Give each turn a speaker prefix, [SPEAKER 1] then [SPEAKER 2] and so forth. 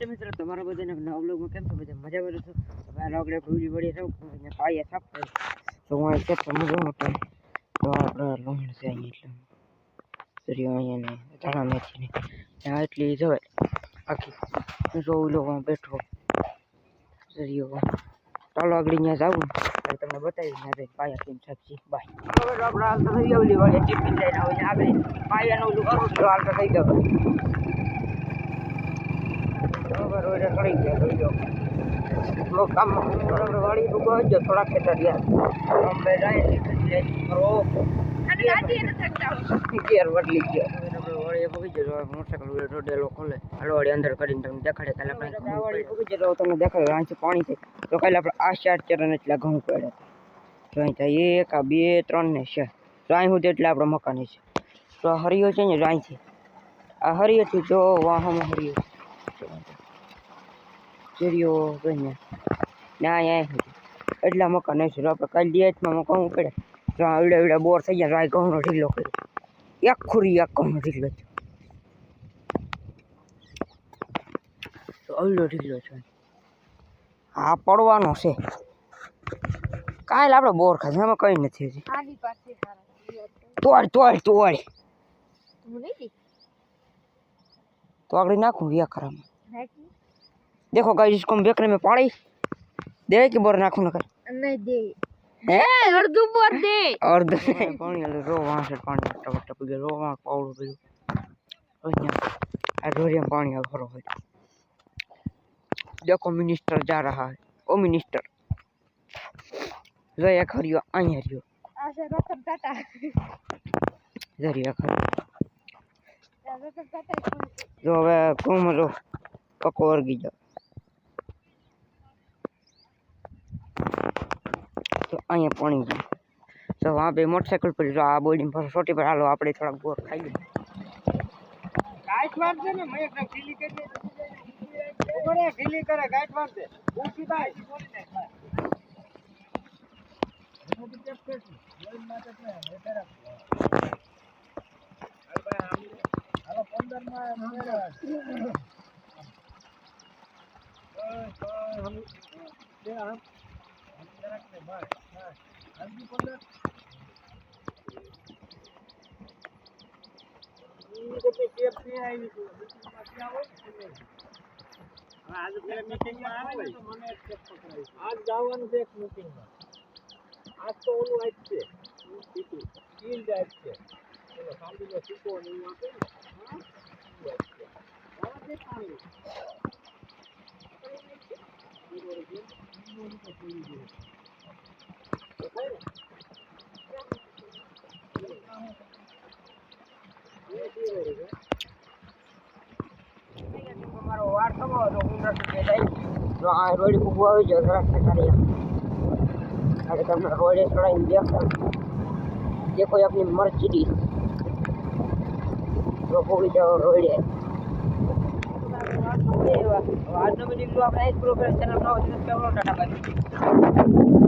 [SPEAKER 1] નમસ્તે મિત્રો, તમારા બધાને નવા બ્લોગમાં કેમ છો? બધા મજા કરો છો? હવે આ લોકડે ભૂલી પડી છો અને પાયા સાફ કરે તો હું અહીં છે? મજા મોટો તો આપણે લોહણ છે અહીં એટલે સરિયો અહીંયા ને મેથી ને ત્યાં એટલી જવાય આખી જો લોકો બેઠો. સરિયો ચાલો આગળ અહીંયા જાવું તમને બતાવી જઈને પાયા કેમ સાચી બાય. આપણે હાલ તો થઈ આવીને આગળ પાયાનું ઓલું કરું તો હાલ તો થઈ ગયો બરોબર ઓર્ડર કરી ગયા જોઈ લો આપણો કામ વાળી જ થોડા ખેતર અમે જાય કરો ગિયર બદલી ગયો. પાણી છે તો કાલે આપણે આ ચાર ચરણ એટલા ઘઉં પડ્યા તો અહીં એક આ બે ત્રણ ને છે તો અહીં સુધી એટલે આપણે મકાન છે તો હરિયો છે ને જો છે આ હરિયોથી જો વાહમાં હરિયો ચીડિયો ગઈને ના અહીંયા એટલા મકાન છે આપણે કાલે દિયાતમાં કહું પડે તો આવડે આવડે બોર થઈ ગયા તો આ ઘઉંનો ઢીલો કર્યો. એક ખુરી એક ઘઉંનો ઢીલો છે તો અવડો ઢીલો છે હા પડવાનો છે. કાલે આપણે બોર ખાધું એમાં કંઈ નથી હજી. તોડ તોડ તોડ. તોડી નાખું વ્યાકરામાં देखो गाइस इसको हम बेकने में पाड़ी दे कि बोर नाखून लगा? नहीं
[SPEAKER 2] दे। ए
[SPEAKER 1] और
[SPEAKER 2] दो बोर दे।
[SPEAKER 1] और दो। पानी ले रो वहाँ से पानी टप टप के रो वहाँ पाउडर पे और रोरिया पानी आ भरो है देखो मिनिस्टर जा रहा है। ओ मिनिस्टर
[SPEAKER 2] जया खरियो
[SPEAKER 1] आई हरियो
[SPEAKER 2] आसे रतन टाटा
[SPEAKER 1] ज़रिया खरियो जो वे घूम लो पकोर गिजा। અહીંયા પાણી તો વહાં બે મોટરસાઇકલ પર જો આ બોડી પર સોટી પર હાલો આપણે થોડાક ગોળ ખાઈ લઈએ
[SPEAKER 3] ગાંઠ છે ને મેં એક ઢીલી કરી દે ઉગડે ઢીલી કરે ગાંઠ મારશે ઊંચી ભાઈ હાલો પંદર માં हम हम આજ જવાનું છે એક મીટિંગમાં આજ તો ઓલું આજ છે જ આજ છે ઓલો સાંભળીને શીખો ને એવું આપે ને પાણી. તો થાય
[SPEAKER 1] રોડ ખૂબ આવી જાય જરાક કરી અરે તમને રોડે ચડાવીને દેખો કોઈ આપની મર્સિડીઝ પોગી જાઓ રોડે આજનો વીડિયો આપણે એક પ્રોગ્રામ ચેનલ નો ટાટા બાય